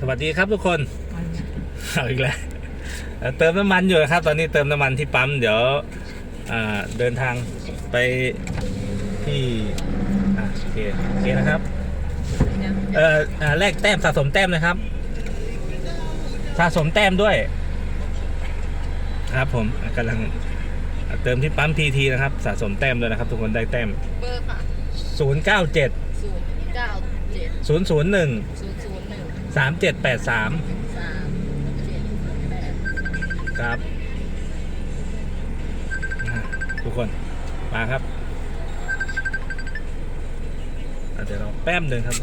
สวัสดีครับทุกคนเอาอีกแล้วเอ่อเติมน้ำมันอยู่นะครับ ตอนนี้เติมน้ำมันที่ปั๊มเดี๋ยวอ่าเดินทางไปที่อ่าโอเคโอเคนะครับเอ่ออ่าแลกแต้มสะสมแต้มนะครับ สะสมแต้มด้วย ครับผมอะกำลังอะเติมที่ปั๊มทีทีนะครับ สะสมแต้มด้วยนะครับ ทุกคนได้แต้มเบอร์ค่ะ097ศูนย์เก้าเจ็ด001ศูนย์ศูนย์หนึ่ง3783 สามเจ็ดแปดสามครับอะทุกคนมาครับอะเดี๋ยวเราแป๊บหนึ่งครับ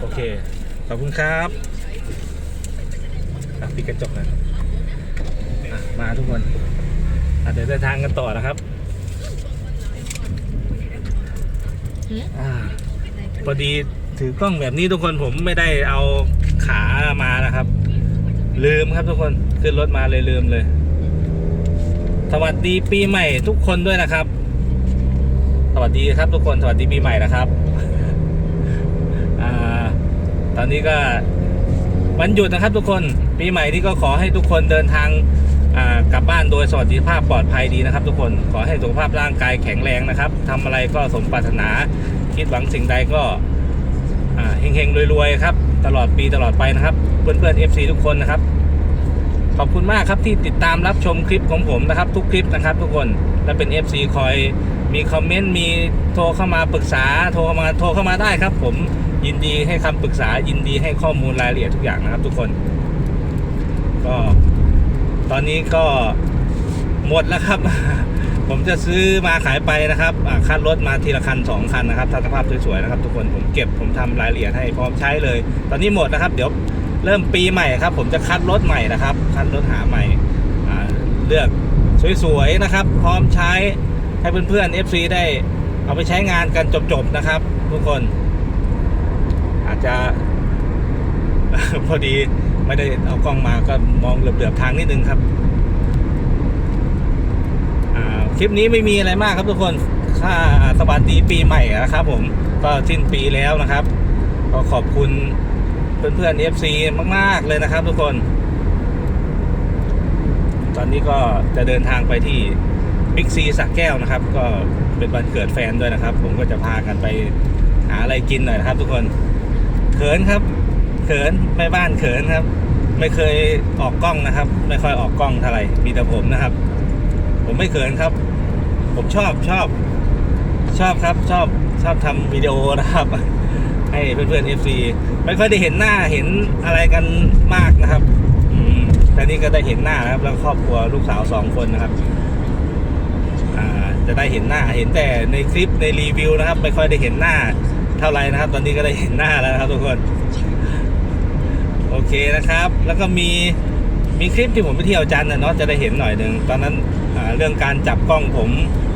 โอเคขอบคุณครับอะปิดกระจกหนะมาทุกคนอะเดี๋ยวเดินทางกันต่อนะครับอาพอดีถือกล้องแบบนี้ทุกคนผมไม่ได้เอา ขามานะครับ ลืมครับทุกคนขึ้นรถมาเลยลืมเลย สวัสดีปีใหม่ทุกคนด้วยนะครับ สวัสดีครับทุกคนสวัสดีปีใหม่นะครับอตอนนี้ก็วันหยุดนะครับทุกคนปีใหม่นี้ก็ขอให้ทุกคนเดินทางกลับบ้านโดยสวัสดิภาพปลอดภัยดีนะครับ ทุกคนขอให้สุขภาพร่างกายแข็งแรงนะครับทำอะไรก็สมปรารถนาคิดหวังสิ่งใดก็ เฮงๆรวยๆครับ ตลอดปีตลอดไปนะครับ เพื่อนๆ FC ทุกคนนะครับ ขอบคุณมากครับที่ติดตามรับชมคลิปของผมนะครับ ทุกคลิปนะครับ ทุกคนและเป็น FC คอยมีคอมเมนต์มีโทรเข้ามาปรึกษาโทรเข้ามาโทรเข้ามาได้ครับ ผมยินดีให้คำปรึกษายินดีให้ข้อมูลรายละเอียดทุกอย่างนะครับ ทุกคน ก็ตอนนี้ก็หมดแล้วครับ ผมจะซื้อมาขายไปนะครับคัดรถมาทีละคันสองคันนะครับถ้าสภาพสวยๆนะครับทุกคนผมเก็บผมทำรายละเอียดให้พร้อมใช้เลย ตอนนี้หมดนะครับ เดี๋ยวเริ่มปีใหม่ครับ ผมจะคัดรถใหม่นะครับ คัดรถหาใหม่เลือกสวยๆนะครับ พร้อมใช้ให้เพื่อนๆ FC ได้เอาไปใช้งานกันจบๆนะครับ ทุกคน อาจจะ พอดีไม่ได้เอากล้องมาก็มองเหลือบๆทางนิดนึงครับ คลิปนี้ไม่มีอะไรมากครับทุกคนค่าสวัสดีปีใหม่นะครับผมก็สิ้นปีแล้วนะครับ ก็ขอบคุณเพื่อนๆ FC มาก ๆ เลยนะครับทุกคน ตอนนี้ก็จะเดินทางไปที่บิ๊กซีสักแก้วนะครับ ก็เป็นวันเกิดแฟนด้วยนะครับ ผมก็จะพากันไปหาอะไรกินหน่อยนะครับ ทุกคนเขินครับเขินแม่บ้านเขินครับ ไม่เคยออกกล้องนะครับ ไม่ค่อยออกกล้องเท่าไหร่มีแต่ผมนะครับ ผมไม่เขินครับ ผมชอบชอบ ชอบครับชอบชอบทำวิดีโอนะครับ ให้เพื่อนๆ FC ไม่ค่อยได้เห็นหน้าเห็นอะไรกันมากนะครับแต่นี่ก็ได้เห็นหน้านะครับ แล้วครอบครัวลูกสาวสองคนนะครับจะได้เห็นหน้าเห็นแต่ในคลิปในรีวิวนะครับ ไม่ค่อยได้เห็นหน้าเท่าไหร่นะครับ ตอนนี้ก็ได้เห็นหน้าแล้วนะครับทุกคน โอเคนะครับ แล้วก็มี มีคลิปที่ผมไปเที่ยวจันทร์นะเนาะจะได้เห็นหน่อยหนึ่งตอนนั้นเรื่องการจับกล้องผม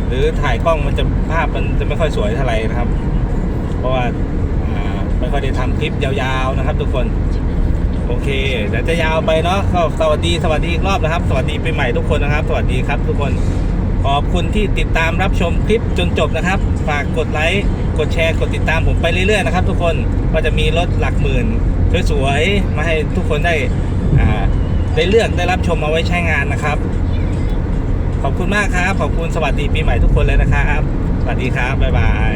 หรือถ่ายกล้องมันจะภาพมันจะไม่ค่อยสวยเท่าไหร่นะครับ เพราะว่าไม่ค่อยได้ทำคลิปยาวๆนะครับทุกคนโอเคเดี๋ยวจะยาวไปเนาะก็สวัสดีสวัสดีอีกรอบนะครับ สวัสดีปีใหม่ทุกคนนะครับ สวัสดีครับทุกคนขอบคุณที่ติดตามรับชมคลิปจนจบนะครับ ฝากกดไลค์กดแชร์กดติดตามผมไปเรื่อยๆนะครับ ทุกคนก็จะมีรถหลักหมื่นสวยๆมาให้ทุกคนได้ ได้เลือกได้รับชมเอาไว้ใช้งานนะครับ ขอบคุณมากครับ ขอบคุณสวัสดีปีใหม่ทุกคนเลยนะครับ สวัสดีครับ บ๊ายบาย